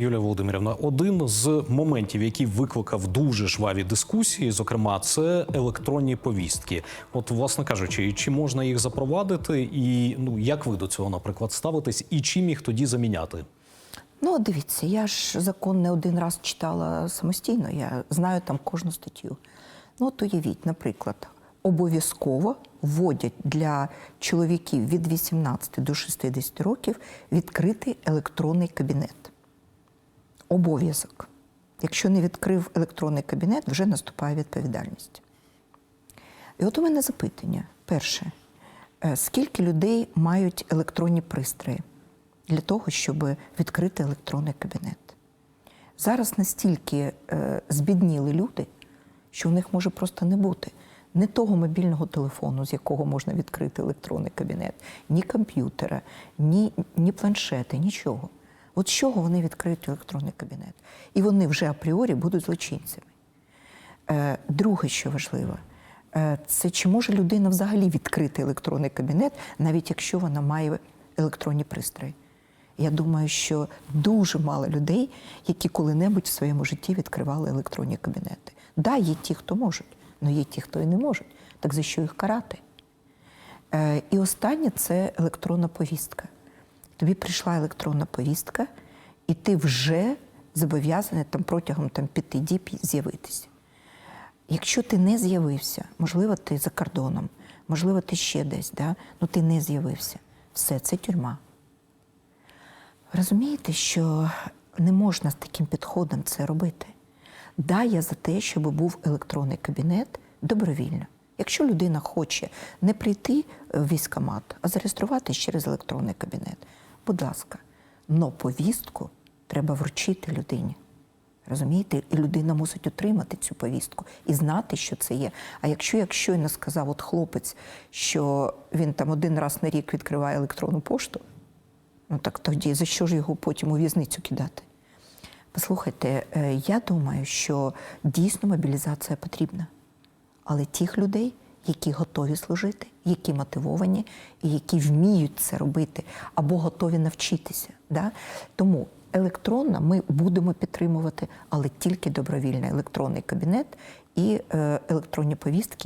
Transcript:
Юлія Володимирівна, один з моментів, який викликав дуже жваві дискусії, зокрема, це електронні повістки. От, власне кажучи, чи можна їх запровадити, і ну як ви до цього, наприклад, ставитесь, і чим їх тоді заміняти? Ну, дивіться, я ж закон не один раз читала самостійно, я знаю там кожну статтю. Ну, от уявіть, наприклад, обов'язково вводять для чоловіків від 18 до 60 років відкритий електронний кабінет. Обов'язок. Якщо не відкрив електронний кабінет, вже наступає відповідальність. І от у мене запитання. Перше, Е, скільки людей мають електронні пристрої для того, щоб відкрити електронний кабінет? Зараз настільки е, збідніли люди, що в них може просто не бути не того мобільного телефону, з якого можна відкрити електронний кабінет, ні комп'ютера, ні, ні планшети, нічого. От з чого вони відкриють електронний кабінет? І вони вже апріорі будуть злочинцями. Е, Друге, що важливо, е, це чи може людина взагалі відкрити електронний кабінет, навіть якщо вона має електронні пристрої. Я думаю, що дуже мало людей, які коли-небудь в своєму житті відкривали електронні кабінети. Да, є ті, хто можуть, але є ті, хто і не можуть. Так за що їх карати? Е, І останнє це електронна повістка. Тобі прийшла електронна повістка, і ти вже зобов'язаний там протягом там, п'яти діб з'явитися. Якщо ти не з'явився, можливо, ти за кордоном, можливо, ти ще десь, да? ну ти не з'явився. Все, це тюрма. Розумієте, що не можна з таким підходом це робити. Да, я за те, щоб був електронний кабінет добровільно. Якщо людина хоче не прийти в військкомат, а зареєструватись через електронний кабінет, будь ласка, но повістку треба вручити людині. Розумієте, і людина мусить отримати цю повістку і знати, що це є. А якщо як щойно сказав от хлопець, що він там один раз на рік відкриває електронну пошту, ну так тоді за що ж його потім у в'язницю кидати? Послухайте, е, я думаю, що дійсно мобілізація потрібна. Але тих людей, які готові служити, які мотивовані і які вміють це робити або готові навчитися. Да? Тому електронна ми будемо підтримувати, але тільки добровільний електронний кабінет і е, електронні повістки